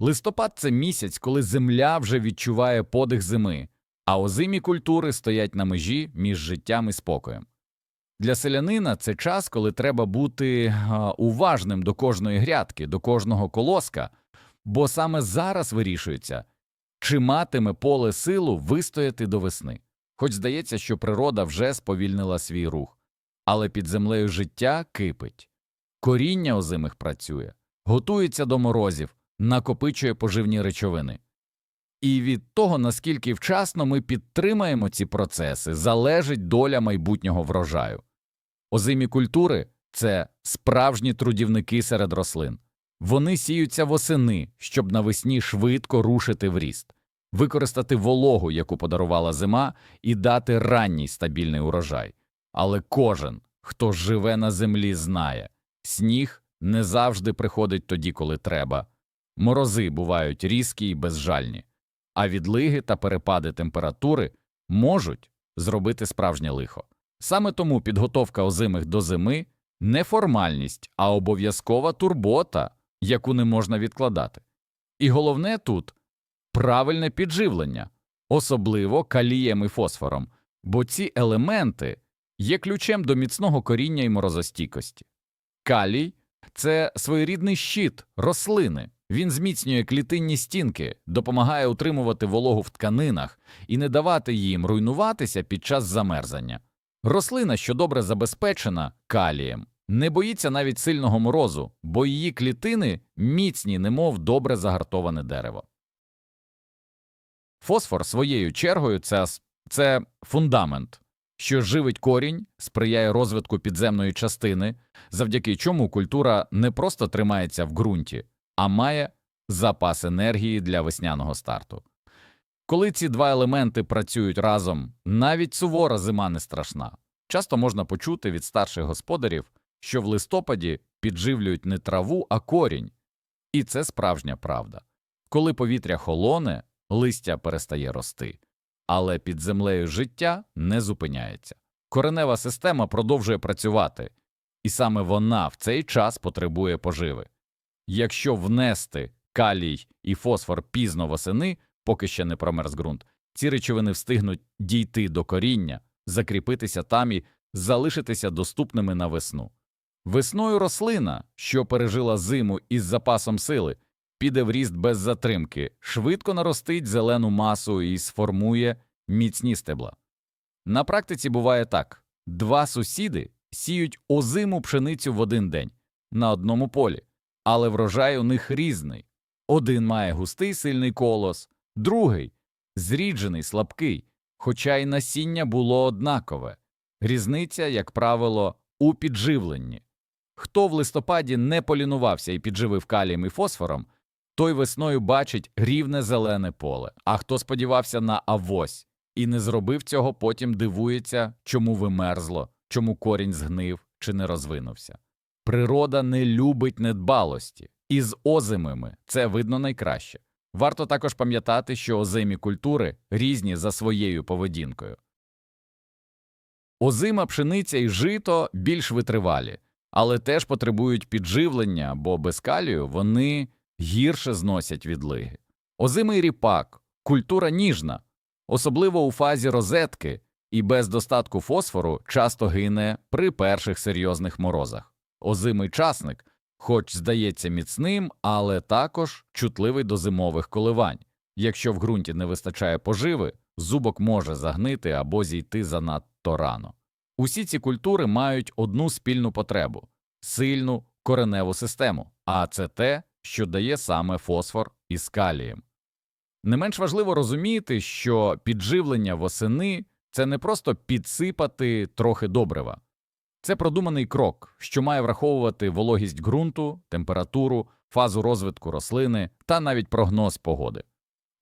Листопад це місяць, коли земля вже відчуває подих зими, а озимі культури стоять на межі між життям і спокоєм. Для селянина це час, коли треба бути уважним до кожної грядки, до кожного колоска, бо саме зараз вирішується, чи матиме поле силу вистояти до весни. Хоч здається, що природа вже сповільнила свій рух, але під землею життя кипить. Коріння озимих працює, готується до морозів, накопичує поживні речовини. І від того, наскільки вчасно ми підтримаємо ці процеси, залежить доля майбутнього врожаю. Озимі культури це справжні трудівники серед рослин. Вони сіються восени, щоб навесні швидко рушити в ріст, використати вологу, яку подарувала зима, і дати ранній стабільний урожай. Але кожен, хто живе на землі, знає сніг не завжди приходить тоді, коли треба. Морози бувають різкі і безжальні, а відлиги та перепади температури можуть зробити справжнє лихо. Саме тому підготовка озимих до зими не формальність, а обов'язкова турбота, яку не можна відкладати. І головне тут правильне підживлення, особливо калієм і фосфором, бо ці елементи є ключем до міцного коріння і морозостійкості. Калій це своєрідний щит рослини. Він зміцнює клітинні стінки, допомагає утримувати вологу в тканинах і не давати їм руйнуватися під час замерзання. Рослина, що добре забезпечена калієм, не боїться навіть сильного морозу, бо її клітини міцні, немов добре загартоване дерево. Фосфор своєю чергою це, це фундамент, що живить корінь, сприяє розвитку підземної частини, завдяки чому культура не просто тримається в ґрунті, а має запас енергії для весняного старту. Коли ці два елементи працюють разом, навіть сувора зима не страшна. Часто можна почути від старших господарів, що в листопаді підживлюють не траву, а корінь. І це справжня правда. Коли повітря холоне, листя перестає рости, але під землею життя не зупиняється. Коренева система продовжує працювати, і саме вона в цей час потребує поживи. Якщо внести калій і фосфор пізно восени, поки ще не промерз ґрунт, ці речовини встигнуть дійти до коріння, закріпитися там і залишитися доступними на весну. Весною рослина, що пережила зиму із запасом сили, піде в ріст без затримки, швидко наростить зелену масу і сформує міцні стебла. На практиці буває так: два сусіди сіють озиму пшеницю в один день на одному полі, але врожай у них різний. Один має густий сильний колос, другий зріджений, слабкий, хоча й насіння було однакове. Різниця, як правило, у підживленні. Хто в листопаді не полінувався і підживив калієм і фосфором, той весною бачить рівне зелене поле, а хто сподівався на авось і не зробив цього, потім дивується, чому вимерзло, чому корінь згнив чи не розвинувся. Природа не любить недбалості, і з озимими це видно найкраще. Варто також пам'ятати, що озимі культури різні за своєю поведінкою. Озима пшениця і жито більш витривалі, але теж потребують підживлення, бо без калію вони гірше зносять відлиги. Озимий ріпак культура ніжна, особливо у фазі розетки, і без достатку фосфору часто гине при перших серйозних морозах. Озимий часник, хоч здається міцним, але також чутливий до зимових коливань. Якщо в ґрунті не вистачає поживи, зубок може загнити або зійти занадто рано. Усі ці культури мають одну спільну потребу сильну кореневу систему, а це те, що дає саме фосфор із калієм. Не менш важливо розуміти, що підживлення восени це не просто підсипати трохи добрива. Це продуманий крок, що має враховувати вологість ґрунту, температуру, фазу розвитку рослини та навіть прогноз погоди.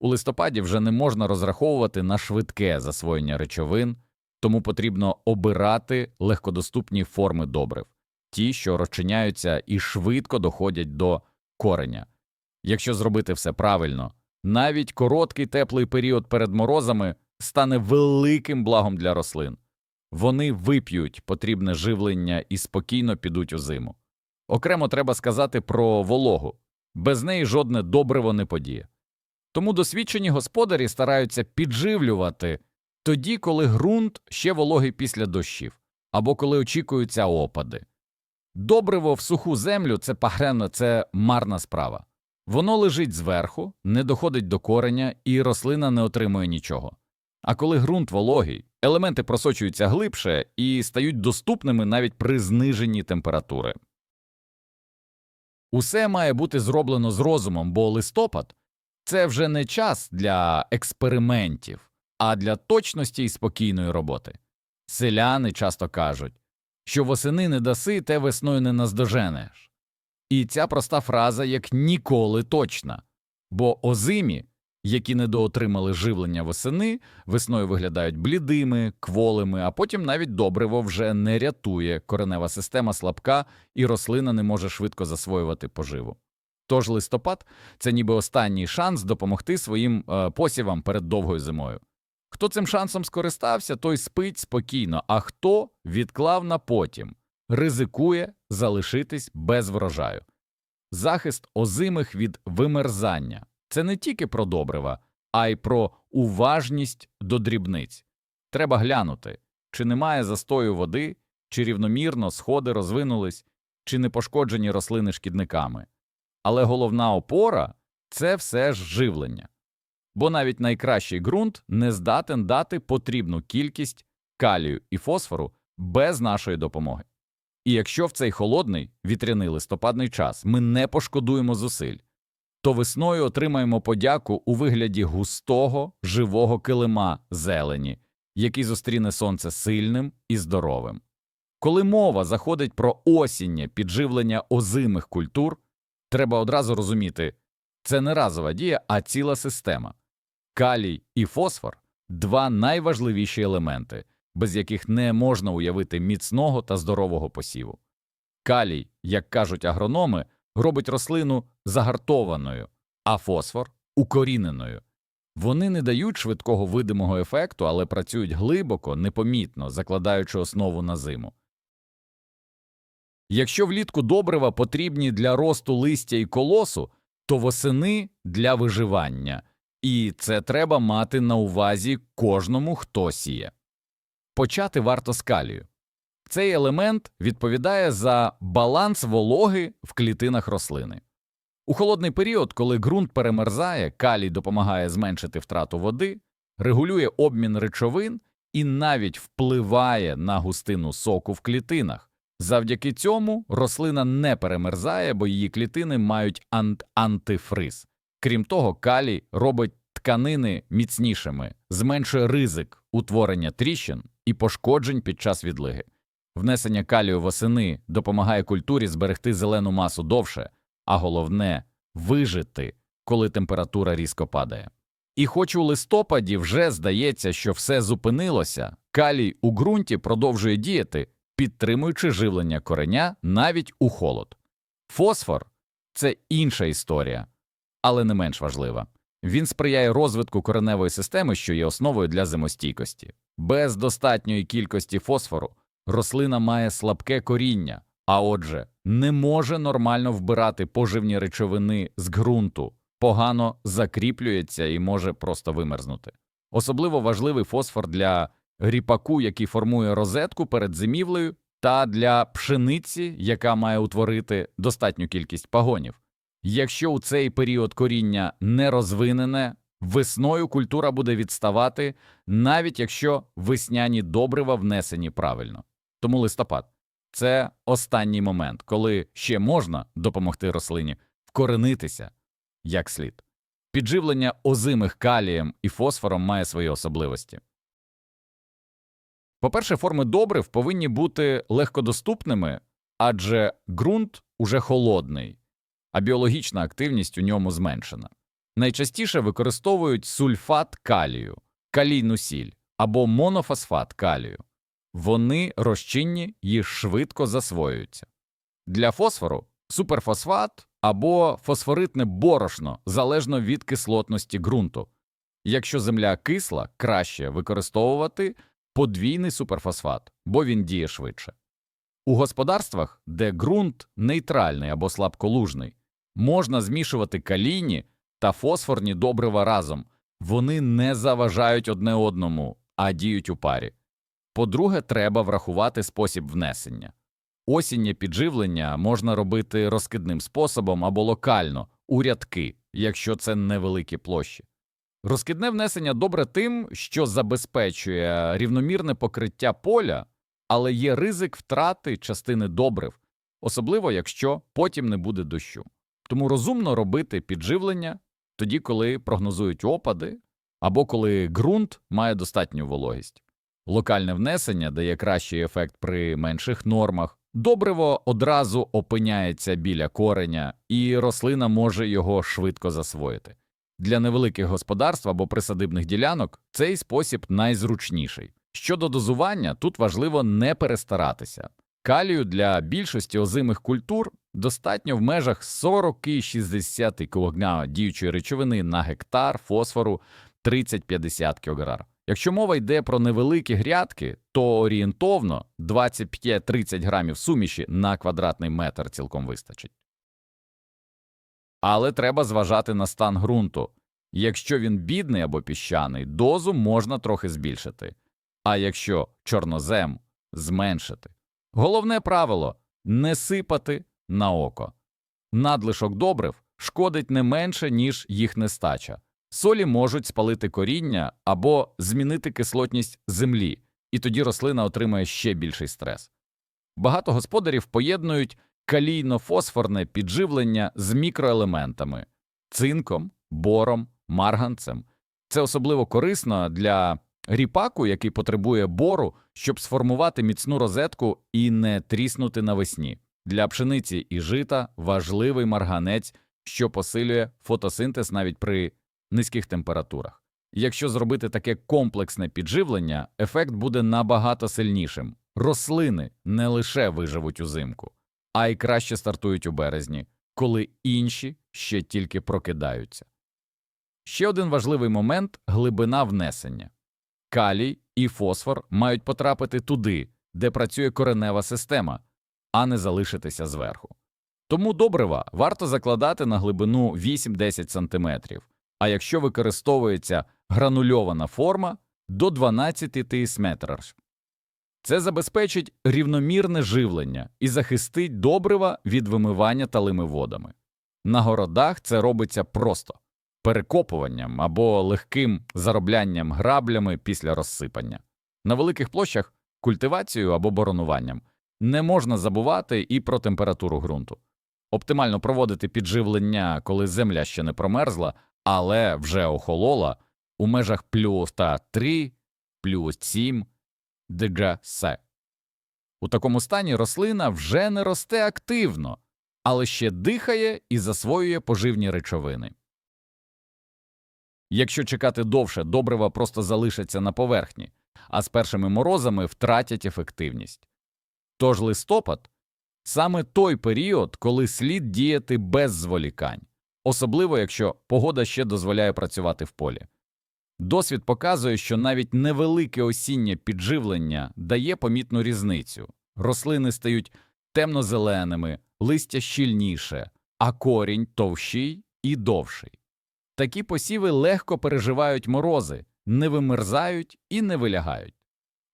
У листопаді вже не можна розраховувати на швидке засвоєння речовин, тому потрібно обирати легкодоступні форми добрив, ті, що розчиняються і швидко доходять до кореня. Якщо зробити все правильно, навіть короткий теплий період перед морозами стане великим благом для рослин. Вони вип'ють потрібне живлення і спокійно підуть у зиму. Окремо треба сказати про вологу. без неї жодне добриво не подіє. Тому досвідчені господарі стараються підживлювати тоді, коли ґрунт ще вологий після дощів, або коли очікуються опади. Добриво в суху землю це пагренно, це марна справа. Воно лежить зверху, не доходить до кореня, і рослина не отримує нічого. А коли ґрунт вологий, елементи просочуються глибше і стають доступними навіть при зниженні температури. Усе має бути зроблено з розумом, бо листопад це вже не час для експериментів, а для точності і спокійної роботи. Селяни часто кажуть, що восени не даси, те весною не наздоженеш. І ця проста фраза як ніколи точна, бо озимі, які недоотримали живлення восени, весною виглядають блідими, кволими, а потім навіть добриво вже не рятує, коренева система слабка і рослина не може швидко засвоювати поживу. Тож листопад це ніби останній шанс допомогти своїм е, посівам перед довгою зимою. Хто цим шансом скористався, той спить спокійно, а хто відклав на потім, ризикує залишитись без врожаю. Захист озимих від вимерзання це не тільки про добрива, а й про уважність до дрібниць. Треба глянути, чи немає застою води, чи рівномірно сходи розвинулись, чи не пошкоджені рослини шкідниками. Але головна опора це все ж живлення. Бо навіть найкращий ґрунт не здатен дати потрібну кількість калію і фосфору без нашої допомоги. І якщо в цей холодний вітряний листопадний час ми не пошкодуємо зусиль, то весною отримаємо подяку у вигляді густого живого килима зелені, який зустріне сонце сильним і здоровим. Коли мова заходить про осіннє підживлення озимих культур, треба одразу розуміти це не разова дія, а ціла система. Калій і фосфор два найважливіші елементи, без яких не можна уявити міцного та здорового посіву. Калій, як кажуть агрономи, робить рослину загартованою, а фосфор укоріненою. Вони не дають швидкого видимого ефекту, але працюють глибоко, непомітно, закладаючи основу на зиму. Якщо влітку добрива потрібні для росту листя і колосу, то восени для виживання, і це треба мати на увазі кожному, хто сіє. Почати варто з калію. Цей елемент відповідає за баланс вологи в клітинах рослини. У холодний період, коли ґрунт перемерзає, калій допомагає зменшити втрату води, регулює обмін речовин і навіть впливає на густину соку в клітинах. Завдяки цьому рослина не перемерзає, бо її клітини мають ант антифриз. Крім того, калій робить тканини міцнішими, зменшує ризик утворення тріщин і пошкоджень під час відлиги. Внесення калію восени допомагає культурі зберегти зелену масу довше, а головне вижити, коли температура різко падає. І хоч у листопаді вже здається, що все зупинилося, калій у ґрунті продовжує діяти, підтримуючи живлення кореня навіть у холод. Фосфор це інша історія, але не менш важлива. Він сприяє розвитку кореневої системи, що є основою для зимостійкості. Без достатньої кількості фосфору рослина має слабке коріння, а отже, не може нормально вбирати поживні речовини з ґрунту, погано закріплюється і може просто вимерзнути. Особливо важливий фосфор для ріпаку, який формує розетку перед зимівлею, та для пшениці, яка має утворити достатню кількість пагонів. Якщо у цей період коріння не розвинене, весною культура буде відставати, навіть якщо весняні добрива внесені правильно. Тому листопад це останній момент, коли ще можна допомогти рослині вкоренитися як слід. Підживлення озимих калієм і фосфором має свої особливості. По-перше, форми добрив повинні бути легкодоступними, адже ґрунт уже холодний, а біологічна активність у ньому зменшена. Найчастіше використовують сульфат калію, калійну сіль або монофосфат калію. Вони розчинні і швидко засвоюються. Для фосфору суперфосфат або фосфоритне борошно залежно від кислотності ґрунту. Якщо земля кисла, краще використовувати подвійний суперфосфат, бо він діє швидше. У господарствах, де ґрунт нейтральний або слабколужний, Можна змішувати калійні та фосфорні добрива разом. Вони не заважають одне одному, а діють у парі. По-друге, треба врахувати спосіб внесення. Осіннє підживлення можна робити розкидним способом або локально, у рядки, якщо це невеликі площі. Розкидне внесення добре тим, що забезпечує рівномірне покриття поля, але є ризик втрати частини добрив, особливо якщо потім не буде дощу. Тому розумно робити підживлення тоді, коли прогнозують опади, або коли ґрунт має достатню вологість. Локальне внесення дає кращий ефект при менших нормах. Добриво одразу опиняється біля кореня, і рослина може його швидко засвоїти. Для невеликих господарств або присадибних ділянок цей спосіб найзручніший. Щодо дозування, тут важливо не перестаратися. Калію для більшості озимих культур достатньо в межах 40-60 кг діючої речовини на гектар фосфору 30-50 кг. Якщо мова йде про невеликі грядки, то орієнтовно 25-30 грамів суміші на квадратний метр цілком вистачить. Але треба зважати на стан ґрунту. Якщо він бідний або піщаний, дозу можна трохи збільшити, а якщо чорнозем зменшити. Головне правило не сипати на око. Надлишок добрив шкодить не менше, ніж їх нестача. Солі можуть спалити коріння або змінити кислотність землі, і тоді рослина отримає ще більший стрес. Багато господарів поєднують калійно-фосфорне підживлення з мікроелементами цинком, бором, марганцем. Це особливо корисно для ріпаку, який потребує бору, щоб сформувати міцну розетку і не тріснути навесні. Для пшениці і жита важливий марганець, що посилює фотосинтез навіть при низьких температурах. Якщо зробити таке комплексне підживлення, ефект буде набагато сильнішим. Рослини не лише виживуть узимку, а й краще стартують у березні, коли інші ще тільки прокидаються. Ще один важливий момент глибина внесення. Калій і фосфор мають потрапити туди, де працює коренева система, а не залишитися зверху. Тому добрива варто закладати на глибину 8-10 см, а якщо використовується гранульована форма до 12 см. Це забезпечить рівномірне живлення і захистить добрива від вимивання талими водами. На городах це робиться просто перекопуванням або легким зароблянням граблями після розсипання. На великих площах культивацією або боронуванням не можна забувати і про температуру ґрунту. Оптимально проводити підживлення, коли земля ще не промерзла, але вже охолола у межах плюс та 3, плюс 7 ДГС. У такому стані рослина вже не росте активно, але ще дихає і засвоює поживні речовини. Якщо чекати довше, добрива просто залишаться на поверхні, а з першими морозами втратять ефективність. Тож листопад саме той період, коли слід діяти без зволікань, особливо якщо погода ще дозволяє працювати в полі. Досвід показує, що навіть невелике осіннє підживлення дає помітну різницю. Рослини стають темно-зеленими, листя щільніше, а корінь товщий і довший. Такі посіви легко переживають морози, не вимерзають і не вилягають.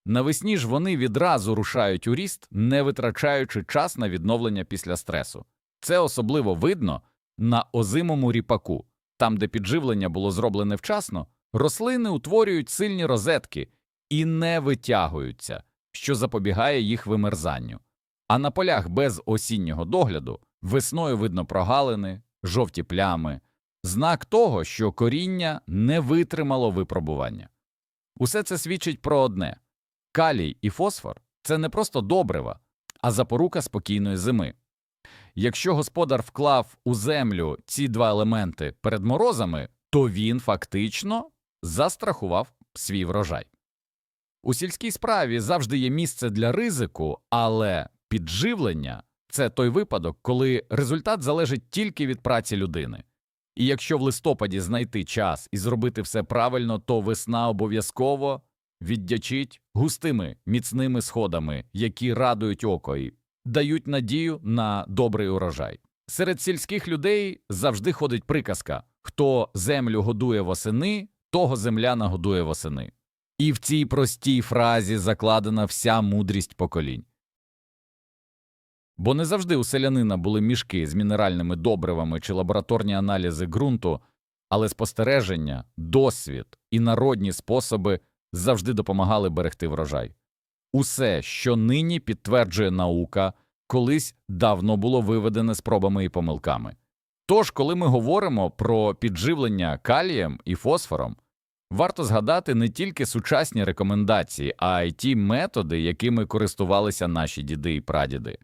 Навесні ж вони відразу рушають у ріст, не витрачаючи час на відновлення після стресу. Це особливо видно на озимому ріпаку, там, де підживлення було зроблене вчасно, рослини утворюють сильні розетки і не витягуються, що запобігає їх вимерзанню. А на полях без осіннього догляду весною видно прогалини, жовті плями, знак того, що коріння не витримало випробування. Усе це свідчить про одне калій і фосфор це не просто добрива, а запорука спокійної зими. Якщо господар вклав у землю ці два елементи перед морозами, то він фактично застрахував свій врожай. У сільській справі завжди є місце для ризику, але підживлення це той випадок, коли результат залежить тільки від праці людини. І якщо в листопаді знайти час і зробити все правильно, то весна обов'язково віддячить густими міцними сходами, які радують око і дають надію на добрий урожай. Серед сільських людей завжди ходить приказка хто землю годує восени, того земля нагодує восени. І в цій простій фразі закладена вся мудрість поколінь. Бо не завжди у селянина були мішки з мінеральними добривами чи лабораторні аналізи ґрунту, але спостереження, досвід і народні способи завжди допомагали берегти врожай. Усе, що нині підтверджує наука, колись давно було виведене спробами і помилками. Тож, коли ми говоримо про підживлення калієм і фосфором, варто згадати не тільки сучасні рекомендації, а й ті методи, якими користувалися наші діди і прадіди,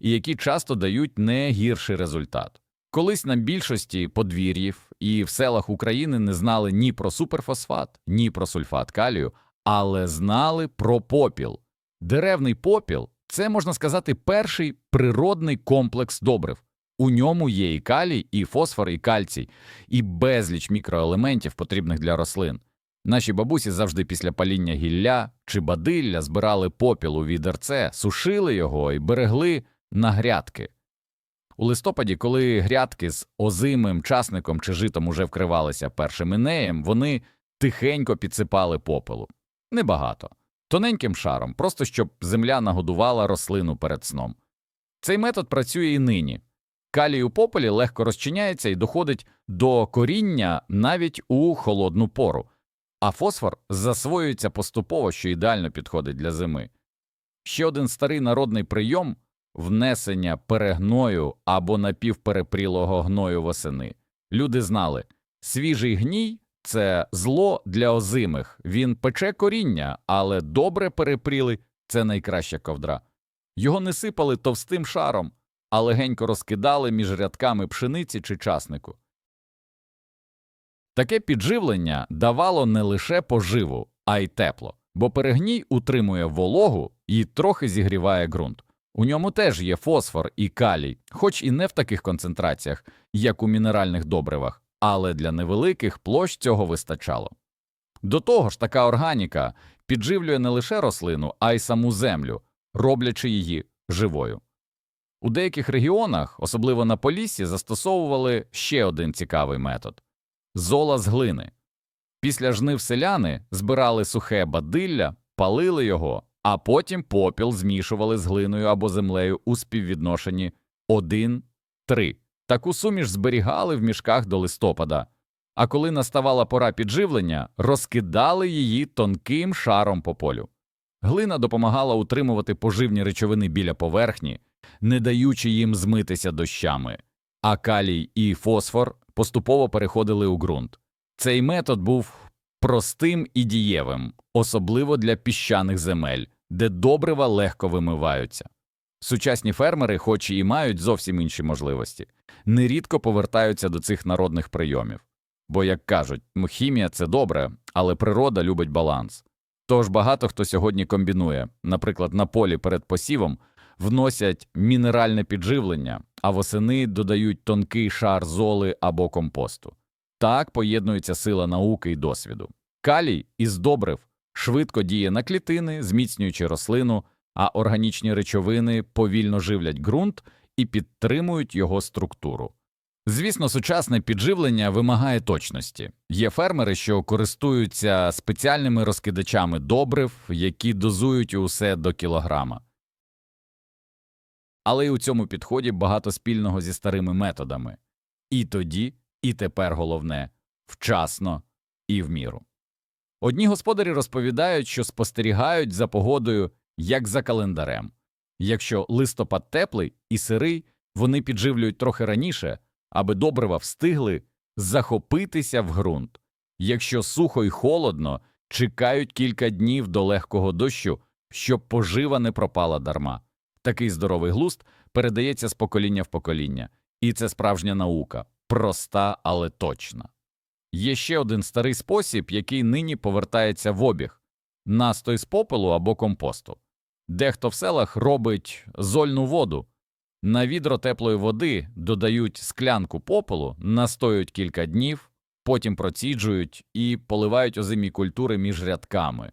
і які часто дають не гірший результат. Колись на більшості подвір'їв і в селах України не знали ні про суперфосфат, ні про сульфат калію, але знали про попіл. Деревний попіл це, можна сказати, перший природний комплекс добрив. У ньому є і калій, і фосфор, і кальцій, і безліч мікроелементів, потрібних для рослин. Наші бабусі завжди після паління гілля чи бадилля збирали попіл у відерце, сушили його і берегли на грядки. У листопаді, коли грядки з озимим часником чи житом уже вкривалися першим інеєм, вони тихенько підсипали попелу. Небагато, тоненьким шаром, просто щоб земля нагодувала рослину перед сном. Цей метод працює і нині. Калій у попелі легко розчиняється і доходить до коріння навіть у холодну пору, а фосфор засвоюється поступово, що ідеально підходить для зими. Ще один старий народний прийом внесення перегною або напівперепрілого гною восени. Люди знали, свіжий гній це зло для озимих, він пече коріння, але добре перепрілий це найкраща ковдра. Його не сипали товстим шаром, а легенько розкидали між рядками пшениці чи часнику. Таке підживлення давало не лише поживу, а й тепло, бо перегній утримує вологу і трохи зігріває ґрунт. У ньому теж є фосфор і калій, хоч і не в таких концентраціях, як у мінеральних добривах, але для невеликих площ цього вистачало. До того ж, така органіка підживлює не лише рослину, а й саму землю, роблячи її живою. У деяких регіонах, особливо на Поліссі, застосовували ще один цікавий метод зола з глини. Після жнив селяни збирали сухе бадилля, палили його, а потім попіл змішували з глиною або землею у співвідношенні 1-3. Таку суміш зберігали в мішках до листопада, а коли наставала пора підживлення, розкидали її тонким шаром по полю. Глина допомагала утримувати поживні речовини біля поверхні, не даючи їм змитися дощами, а калій і фосфор поступово переходили у ґрунт. Цей метод був простим і дієвим, особливо для піщаних земель, де добрива легко вимиваються. Сучасні фермери, хоч і мають зовсім інші можливості, нерідко повертаються до цих народних прийомів. Бо, як кажуть, хімія це добре, але природа любить баланс. Тож багато хто сьогодні комбінує, наприклад, на полі перед посівом вносять мінеральне підживлення, а восени додають тонкий шар золи або компосту. Так поєднується сила науки і досвіду. Калій із добрив швидко діє на клітини, зміцнюючи рослину, а органічні речовини повільно живлять ґрунт і підтримують його структуру. Звісно, сучасне підживлення вимагає точності. Є фермери, що користуються спеціальними розкидачами добрив, які дозують усе до кілограма. Але й у цьому підході багато спільного зі старими методами і тоді, і тепер головне вчасно і в міру. Одні господарі розповідають, що спостерігають за погодою як за календарем. Якщо листопад теплий і сирий, вони підживлюють трохи раніше, аби добрива встигли захопитися в ґрунт. Якщо сухо й холодно, чекають кілька днів до легкого дощу, щоб пожива не пропала дарма. Такий здоровий глуст передається з покоління в покоління, і це справжня наука, проста, але точна. Є ще один старий спосіб, який нині повертається в обіг настой з попелу або компосту. Дехто в селах робить зольну воду. На відро теплої води додають склянку попелу, настоюють кілька днів, потім проціджують і поливають озимі культури між рядками.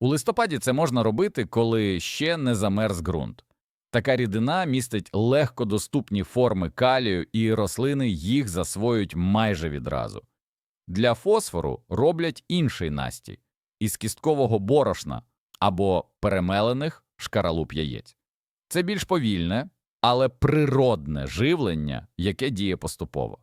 У листопаді це можна робити, коли ще не замерз ґрунт. Така рідина містить легкодоступні форми калію, і рослини їх засвоюють майже відразу. Для фосфору роблять інший настій із кісткового борошна або перемелених шкаралуп яєць. Це більш повільне, але природне живлення, яке діє поступово.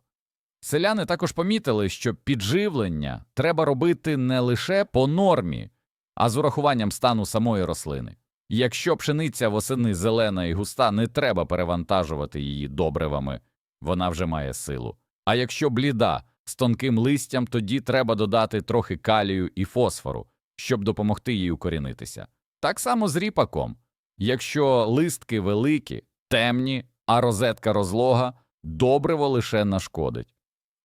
Селяни також помітили, що підживлення треба робити не лише по нормі, а з урахуванням стану самої рослини. Якщо пшениця восени зелена і густа, не треба перевантажувати її добривами, вона вже має силу. А якщо бліда з тонким листям, тоді треба додати трохи калію і фосфору, щоб допомогти їй укорінитися. Так само з ріпаком. Якщо листки великі, темні, а розетка розлога, добриво лише нашкодить.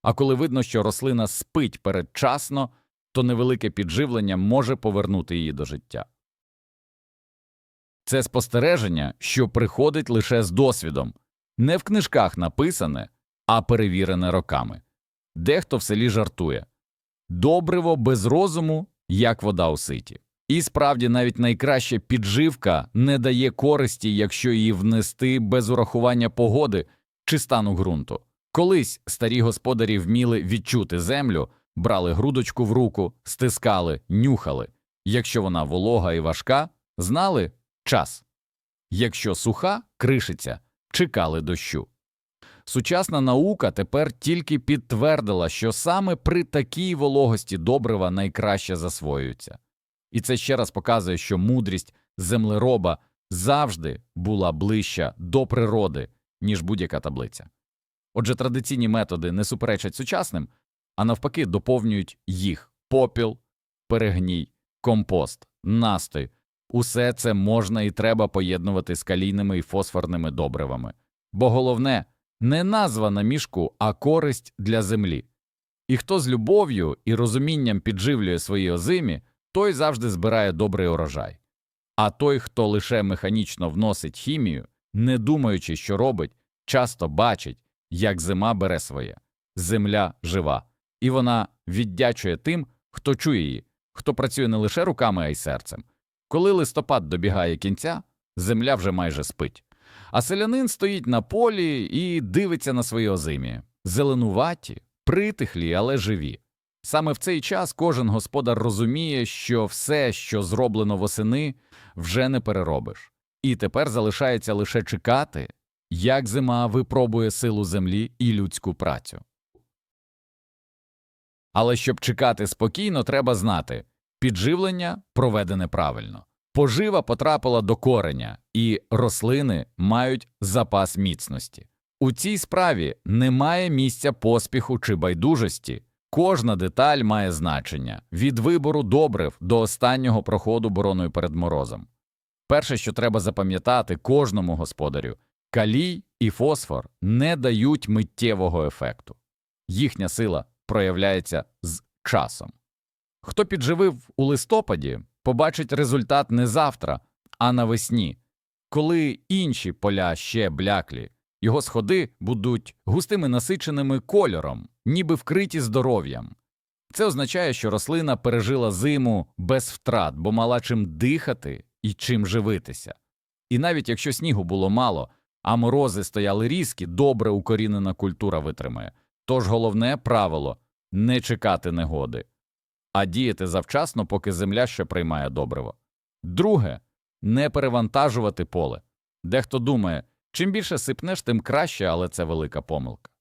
А коли видно, що рослина спить передчасно, то невелике підживлення може повернути її до життя. Це спостереження, що приходить лише з досвідом, не в книжках написане, а перевірене роками. Дехто в селі жартує добриво без розуму, як вода у ситі. І справді навіть найкраща підживка не дає користі, якщо її внести без урахування погоди чи стану ґрунту. Колись старі господарі вміли відчути землю, брали грудочку в руку, стискали, нюхали. Якщо вона волога і важка, знали час. Якщо суха, кришиться, чекали дощу. Сучасна наука тепер тільки підтвердила, що саме при такій вологості добрива найкраще засвоюються. І це ще раз показує, що мудрість землероба завжди була ближча до природи, ніж будь-яка таблиця. Отже, традиційні методи не суперечать сучасним, а навпаки, доповнюють їх попіл, перегній, компост, настой. Усе це можна і треба поєднувати з калійними і фосфорними добривами. Бо головне не назва на мішку, а користь для землі. І хто з любов'ю і розумінням підживлює свої озимі, той завжди збирає добрий урожай. А той, хто лише механічно вносить хімію, не думаючи, що робить, часто бачить, як зима бере своє. Земля жива, і вона віддячує тим, хто чує її, хто працює не лише руками, а й серцем. Коли листопад добігає кінця, земля вже майже спить. А селянин стоїть на полі і дивиться на свої озимі, зеленуваті, притихлі, але живі. Саме в цей час кожен господар розуміє, що все, що зроблено восени, вже не переробиш, і тепер залишається лише чекати, як зима випробує силу землі і людську працю. Але щоб чекати спокійно, треба знати підживлення проведене правильно, пожива потрапила до кореня, і рослини мають запас міцності. У цій справі немає місця поспіху чи байдужості. Кожна деталь має значення від вибору добрив до останнього проходу бороною перед морозом. Перше, що треба запам'ятати кожному господарю, калій і фосфор не дають миттєвого ефекту. Їхня сила проявляється з часом. Хто підживив у листопаді, побачить результат не завтра, а навесні, коли інші поля ще бляклі, його сходи будуть густими насиченими кольором, ніби вкриті здоров'ям. Це означає, що рослина пережила зиму без втрат, бо мала чим дихати і чим живитися. І навіть якщо снігу було мало, а морози стояли різкі, добре укорінена культура витримає. Тож головне правило не чекати негоди, а діяти завчасно, поки земля ще приймає добриво. Друге не перевантажувати поле. Дехто думає, чим більше сипнеш, тим краще, але це велика помилка.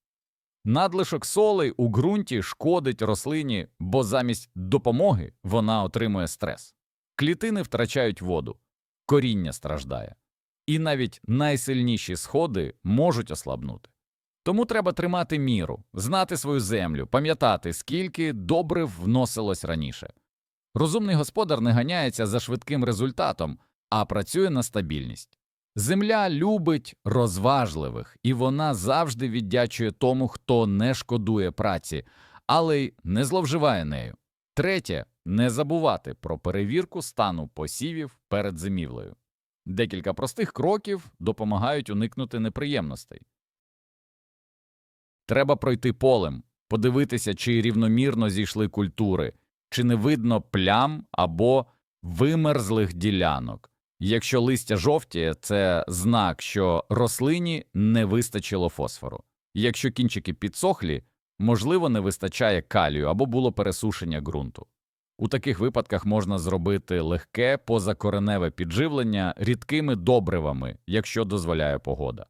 Надлишок солей у ґрунті шкодить рослині, бо замість допомоги вона отримує стрес. Клітини втрачають воду, коріння страждає, і навіть найсильніші сходи можуть ослабнути. Тому треба тримати міру, знати свою землю, пам'ятати, скільки добрив вносилось раніше. Розумний господар не ганяється за швидким результатом, а працює на стабільність. Земля любить розважливих, і вона завжди віддячує тому, хто не шкодує праці, але й не зловживає нею. Третє не забувати про перевірку стану посівів перед зимівлею. Декілька простих кроків допомагають уникнути неприємностей. Треба пройти полем, подивитися, чи рівномірно зійшли культури, чи не видно плям або вимерзлих ділянок. Якщо листя жовтіє, це знак, що рослині не вистачило фосфору. Якщо кінчики підсохлі, можливо, не вистачає калію або було пересушення ґрунту. У таких випадках можна зробити легке позакореневе підживлення рідкими добривами, якщо дозволяє погода.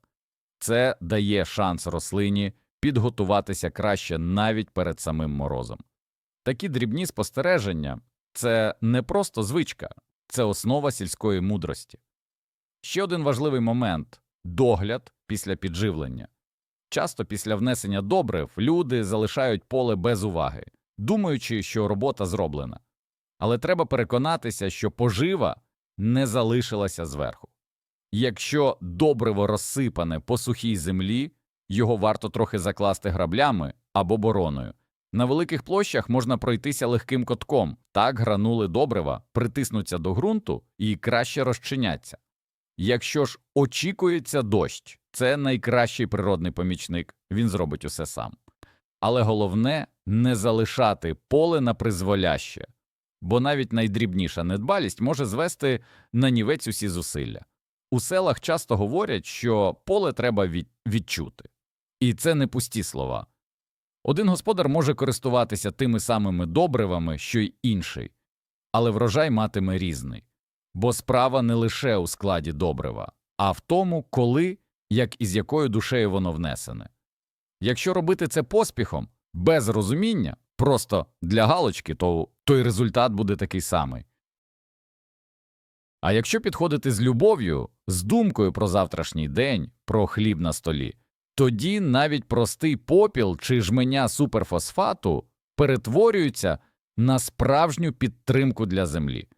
Це дає шанс рослині підготуватися краще навіть перед самим морозом. Такі дрібні спостереження це не просто звичка, це основа сільської мудрості. Ще один важливий момент догляд після підживлення. Часто після внесення добрив люди залишають поле без уваги, думаючи, що робота зроблена. Але треба переконатися, що пожива не залишилася зверху. Якщо добриво розсипане по сухій землі, його варто трохи закласти граблями або бороною. На великих площах можна пройтися легким котком, так гранули добрива притиснуться до ґрунту і краще розчиняться. Якщо ж очікується дощ, це найкращий природний помічник, він зробить усе сам. Але головне не залишати поле на призволяще, бо навіть найдрібніша недбалість може звести на нівець усі зусилля. У селах часто говорять, що поле треба від... відчути. І це не пусті слова. Один господар може користуватися тими самими добривами, що й інший, але врожай матиме різний. Бо справа не лише у складі добрива, а в тому, коли, як і з якою душею воно внесене. Якщо робити це поспіхом, без розуміння, просто для галочки, то той результат буде такий самий. А якщо підходити з любов'ю, з думкою про завтрашній день, про хліб на столі, тоді навіть простий попіл чи жменя суперфосфату перетворюються на справжню підтримку для землі,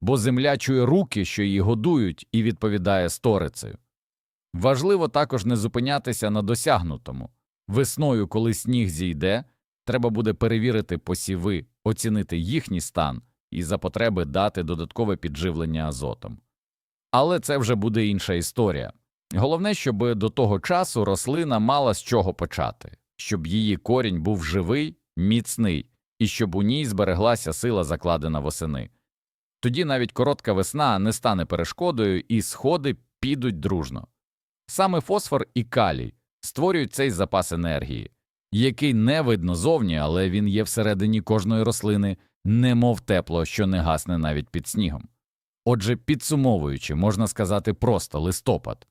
бо земля чує руки, що її годують, і відповідає сторицею. Важливо також не зупинятися на досягнутому. Весною, коли сніг зійде, треба буде перевірити посіви, оцінити їхній стан і за потреби дати додаткове підживлення азотом. Але це вже буде інша історія. Головне, щоб до того часу рослина мала з чого почати, щоб її корінь був живий, міцний, і щоб у ній збереглася сила, закладена восени. Тоді навіть коротка весна не стане перешкодою, і сходи підуть дружно. Саме фосфор і калій створюють цей запас енергії, який не видно зовні, але він є всередині кожної рослини, немов тепло, що не гасне навіть під снігом. Отже, підсумовуючи, можна сказати просто листопад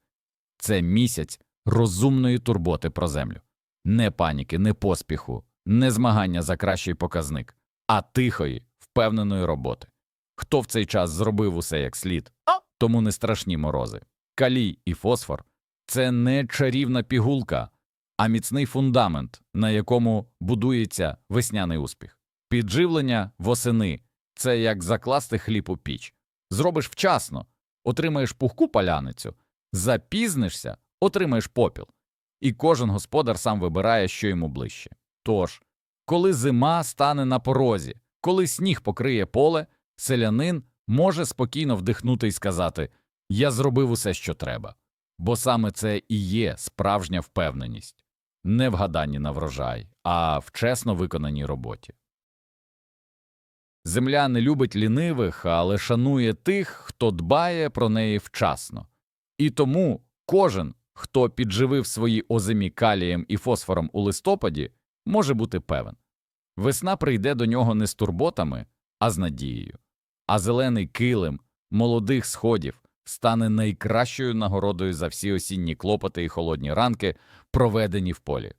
це місяць розумної турботи про землю, не паніки, не поспіху, не змагання за кращий показник, а тихої, впевненої роботи. Хто в цей час зробив усе як слід, тому не страшні морози. Калій і фосфор це не чарівна пігулка, а міцний фундамент, на якому будується весняний успіх. Підживлення восени це як закласти хліб у піч. Зробиш вчасно, отримаєш пухку паляницю, запізнишся, отримаєш попіл. І кожен господар сам вибирає, що йому ближче. Тож, коли зима стане на порозі, коли сніг покриє поле, селянин може спокійно вдихнути і сказати Я зробив усе, що треба. Бо саме це і є справжня впевненість не в гаданні на врожай, а в чесно виконаній роботі. Земля не любить лінивих, але шанує тих, хто дбає про неї вчасно. І тому кожен, хто підживив свої озимі калієм і фосфором у листопаді, може бути певен. Весна прийде до нього не з турботами, а з надією, а зелений килим молодих сходів стане найкращою нагородою за всі осінні клопоти і холодні ранки, проведені в полі.